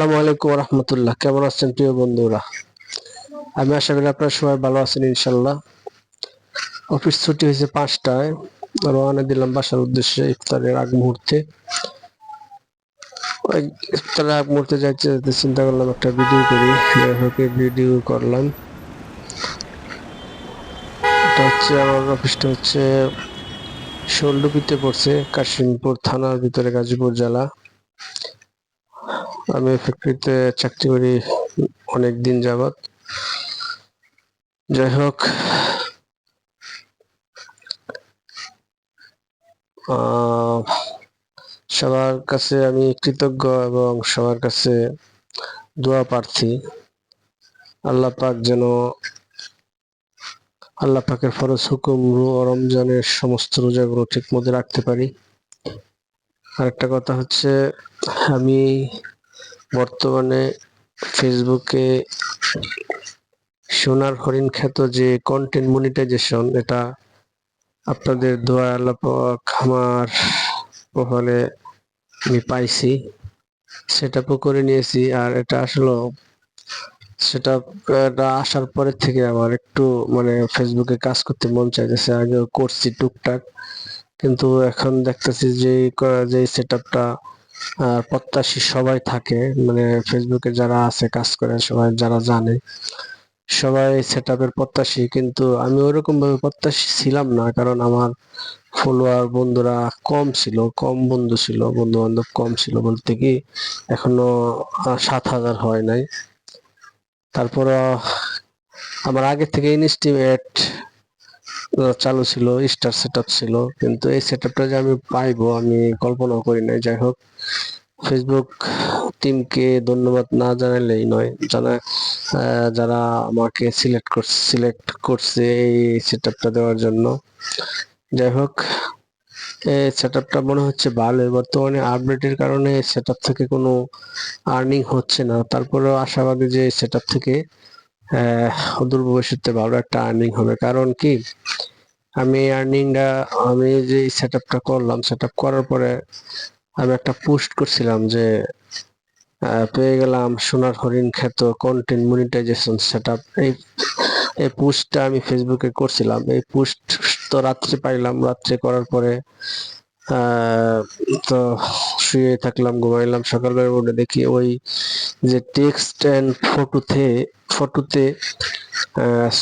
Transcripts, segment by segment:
আসসালামু আলাইকুম রহমতুল্লাহ কেমন আছেন প্রিয় বন্ধুরা? আমি আশা করি আপনারা সবাই ভালো আছেন ইনশাল্লাহ অফিস ছুটি হয়েছে পাঁচটায়। রওনা দিলাম বাসার উদ্দেশ্যে ইফতারের আগ মুহূর্তে। ইফতারের আগ মুহূর্তে যাইতে যাইতে চিন্তা করলাম একটা ভিডিও করি। হোক ভিডিও করলাম। এটা হচ্ছে আমার অফিসটা হচ্ছে শোলডুবিতে পড়ছে কাশিমপুর থানার ভিতরে গাজীপুর জেলা। আমি ফ্যাক্টরিতে চাকরি করি অনেক দিন যাবত যাই হোক সবার কাছে আমি কৃতজ্ঞ এবং সবার কাছে দোয়া প্রার্থী। আল্লাহ পাক যেন, আল্লাহ পাকের ফরজ হুকুম রমজানের সমস্ত রোজাগুলো ঠিক মতো রাখতে পারি। আরেকটা কথা হচ্ছে, আমি বর্তমানে ফেসবুকে সোনার হরিণ খ্যাত যে কন্টেন্ট মনিটাইজেশন এটা আপনাদের দোয়া আল্লাহ পাক আমার প্রোফাইলে আমি পাইছি, সেটা করে নিয়েছি আর এটা আসলে, সেটা এটা আসার পরের থেকে আমার একটু মানে ফেসবুকে কাজ করতে মন চাইতেছে, আগেও করছি টুকটাক, কিন্তু এখন দেখতেছি যে যে সেট আপটা প্রত্যাশী সবাই থাকে। মানে ফেসবুকে যারা আছে, কাজ করে, সবাই যারা জানে, সবাই সেট আপের প্রত্যাশী। কিন্তু আমি ওরকম ভাবে প্রত্যাশী ছিলাম না, কারণ আমার ফলোয়ার বন্ধুরা কম ছিল, কম বন্ধু ছিল বন্ধু বান্ধব কম ছিল বলতে কি, এখনও সাত হাজার হয় নাই। তারপর আমার আগে থেকে ইনস্টিমেট চালু ছিল স্টার সেটআপ ছিল। কিন্তু এই সেটআপটা যে আমি পাইবো আমি কল্পনাও করি নাই। যাই হোক ফেসবুক টিমকে ধন্যবাদ না জানালেই নয়। আহ, যারা আমাকে সিলেক্ট করছে সিলেক্ট করছে এই সেটআপটা দেওয়ার জন্য। যাই হোক এই সেটআপটা মনে হচ্ছে ভালো। বর্তমানে আপডেটের কারণে সেটআপ থেকে কোনো আর্নিং হচ্ছে না। তারপরেও আশাবাদী যে সেটআপ থেকে অদূর ভবিষ্যতে ভালো একটা আর্নিং হবে। কারণ কি? আমি আর্নিংটা আমি যে সেট আপটা করলাম সেট আপ করার পরে আমি একটা পোস্ট করছিলাম যে পেয়ে গেলাম সোনার হরিণ খ্যাত কন্টেন্ট মনিটাইজেশন সেট আপ এই এই পোস্টটা আমি ফেসবুকে করছিলাম। এই পোস্ট তো রাত্রে পাইলাম। রাত্রে করার পরে তো শুয়ে থাকলাম, ঘুমাইলাম, সকালবেলা উঠে দেখি ওই যে টেক্সট এন্ড ফটোতে ফটোতে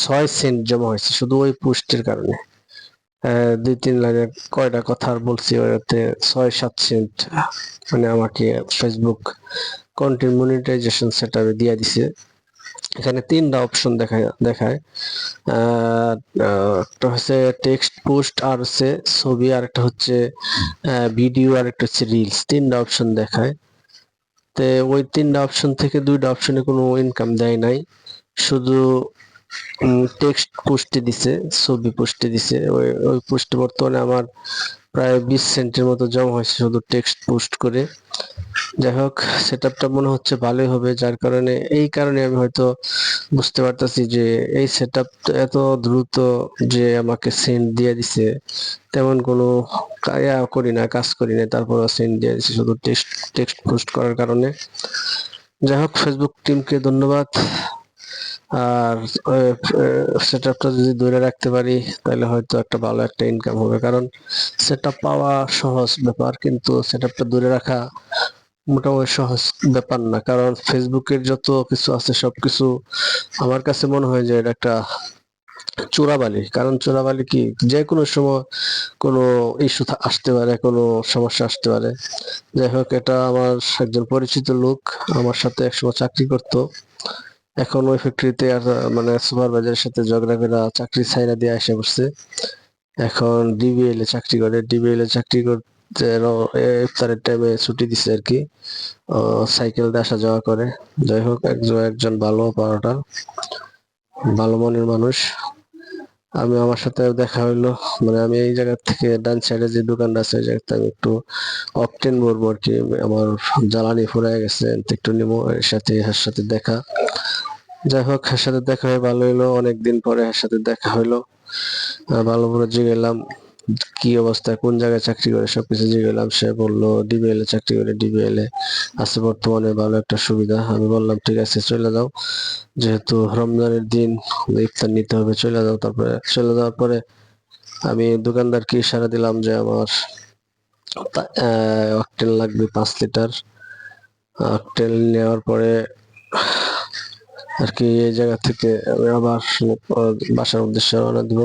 ছয় সেন্ট জমা হয়েছে শুধু ওই পোস্টের কারণে। দুই তিন লাইনে কয়টা কথা আর বলছি ওটাতে ছয় সাত সেন্ট মানে আমাকে ফেসবুক কন্টেন্ট মনিটাইজেশন সেটআপে দিয়ে দিছে। এখানে তিনটা অপশন দেখায় দেখায়। একটা হচ্ছে টেক্সট পোস্ট আর হচ্ছে ছবি, আর একটা হচ্ছে ভিডিও আর একটা হচ্ছে রিলস তিনটা অপশন দেখায়। তে ওই তিনটা অপশন থেকে দুইটা অপশনে কোনো ইনকাম দেয় নাই। শুধু টেক্সট পোস্টে দিছে, ছবি পোস্টে দিছে। ওই ওই পোস্টে বর্তমানে আমার প্রায় বিশ সেন্টের মতো জমা হয়েছে শুধু টেক্সট পোস্ট করে। যাই হোক সেটআপটা মনে হচ্ছে ভালোই হবে, যার কারণে, এই কারণে আমি হয়তো বুঝতে পারতাছি যে এই সেটআপ এত দ্রুত যে আমাকে সেন্ড দিয়ে দিছে। তেমন কোনো ইয়া করি না, কাজ করি না তারপর সেন্ড দিয়ে দিছে শুধু টেক্সট টেক্সট পোস্ট করার কারণে। যাই হোক ফেসবুক টিমকে ধন্যবাদ। আর সেটআপটা যদি ধরে রাখতে পারি, তাহলে হয়তো একটা ভালো একটা ইনকাম হবে। কারণ সেটআপ পাওয়া সহজ ব্যাপার, কিন্তু সেটআপটা ধরে রাখা মোটামুটি সহজ ব্যাপার না। কারণ ফেসবুকের যত কিছু আছে, সবকিছু আমার কাছে মনে হয় যে এটা একটা চোরাবালি। কারণ চোরাবালি কি? যে কোনো সময় কোনো ইস্যু আসতে পারে, কোনো সমস্যা আসতে পারে। যাই হোক, এটা আমার একজন পরিচিত লোক, আমার সাথে একসময় চাকরি করতো। এখন ওই ফ্যাক্টরিতে আর মানে সুপারভাইজারের সাথে ঝগড়া করে চাকরি ছাইরা দিয়ে আসে বসছে। এখন ডিবিএল এ চাকরি করে। ডিবিএল এ চাকরি করতে ইফতারের টাইমে ছুটি দিছে আর কি। সাইকেল দিয়ে আসা যাওয়া করে। যাই হোক, একজন একজন ভালো পাওয়াটা, ভালো মনের মানুষ। আমি আমার সাথে দেখা হইল। মানে আমি এই জায়গা থেকে ডান সাইডে যে দোকানটা আছে ওই জায়গাতে আমি একটু অকটেন বলব আর কি। আমার জ্বালানি ফুরায় গেছে একটু নিবো, এর সাথে এর সাথে দেখা। যাই হোক এর সাথে দেখা হয়ে ভালো হইল। অনেকদিন পরে এর সাথে দেখা হইল। ভালো করে জিগেলাম কি অবস্থা, কোন জায়গায় চাকরি করে, সবকিছু জিজ্ঞেলাম সে বলল ডিবিএল এ চাকরি করে ডিবিএল এ। আছে বর্তমানে ভালো একটা সুবিধা। আমি বললাম, ঠিক আছে, চলে যাও। যেহেতু রমজানের দিন, ইফতার নিতে হবে, চলে যাও। তারপরে, চলে যাওয়ার পরে আমি দোকানদারকে ইশারা দিলাম যে আমার অকটেল লাগবে পাঁচ লিটার। অকটেল নেওয়ার পরে আর কি এই জায়গা থেকে আমি আবার বাসার উদ্দেশ্যে রওনা দিব।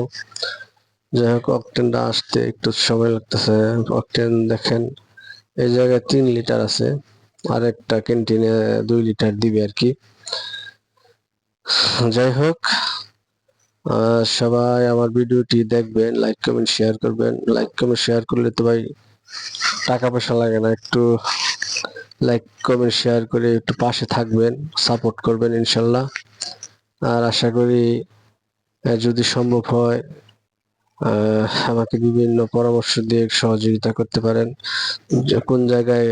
যাই হোক অকটেনটা আসতে একটু সময় লাগতেছে। অকটেন দেখেন, এই জায়গায় তিন লিটার আছে। আর একটা ক্যান্টিনে দুই লিটার দিবে আর কি যাই হোক সবাই আমার ভিডিওটি দেখবেন লাইক কমেন্ট শেয়ার করবেন। লাইক কমেন্ট শেয়ার করলে তো ভাই টাকা পয়সা লাগে না, একটু লাইক কমেন্ট শেয়ার করে একটু পাশে থাকবেন সাপোর্ট করবেন ইনশাল্লাহ। আর আশা করি যদি সম্ভব হয় আমাকে বিভিন্ন পরামর্শ দিয়ে সহযোগিতা করতে পারেন। কোন জায়গায়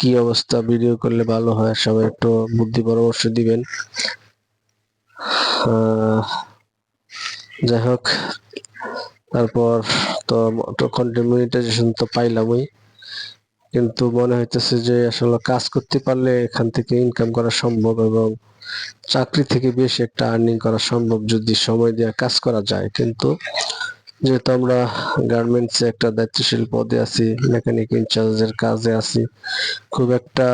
কি অবস্থা? ভিডিও করলে ভালো হয়, সবাই একটু বুদ্ধি পরামর্শ দিবেন। যাই হোক, তারপর তো তো কন্টেন্ট মনিটাইজেশন তো পাইলামই। কিন্তু মনে হইতেছে যে আসলে কাজ করতে পারলে এখান থেকে ইনকাম করা সম্ভব এবং চাকরি থেকে বেশি একটা আর্নিং করা সম্ভব যদি সময় দিয়ে কাজ করা যায়। কিন্তু যেহেতু আমরা গার্মেন্টসে একটা দায়িত্বশীল পদে আছি মেকানিক ইনচার্জের কাজে আছি, খুব একটা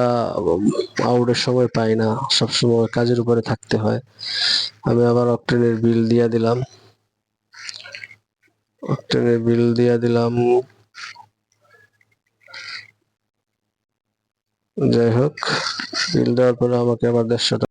আউটের সময় পাই না। সবসময় কাজের উপরে থাকতে হয়। আমি আবার অকটেনের বিল দিয়া দিলাম। অকটেনের বিল দিয়া দিলাম। যাই হোক বিল দেওয়ার পরে আমাকে আবার দেড়শো